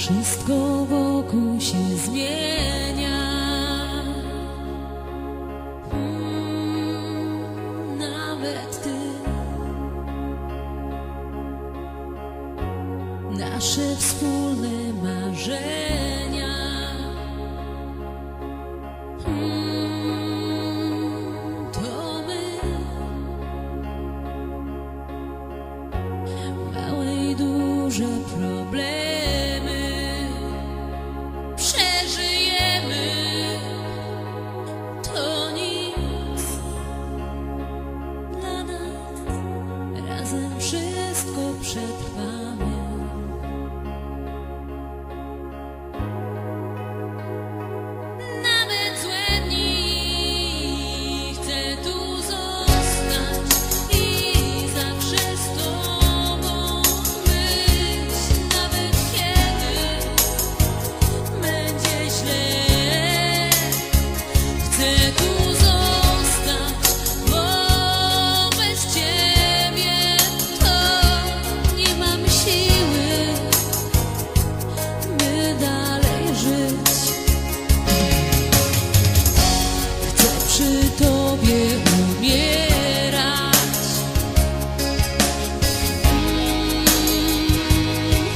Wszystko wokół się zmienia. Mm, nawet ty. Nasze wspólne marzenia.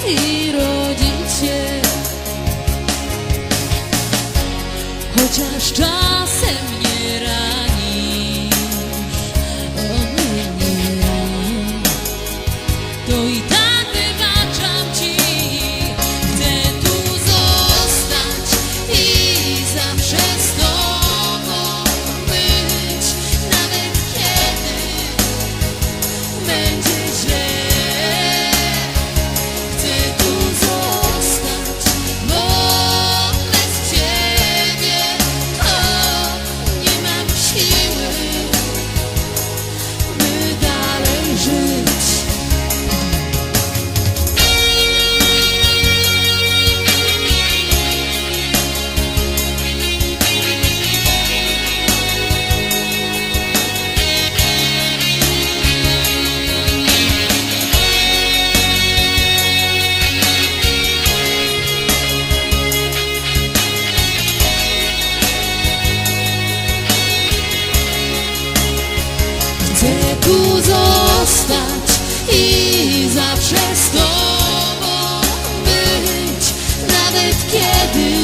i Chociaż czasem nie ranisz O mnie nie. To i tak Chcę tu zostać i zawsze z tobą być, nawet kiedy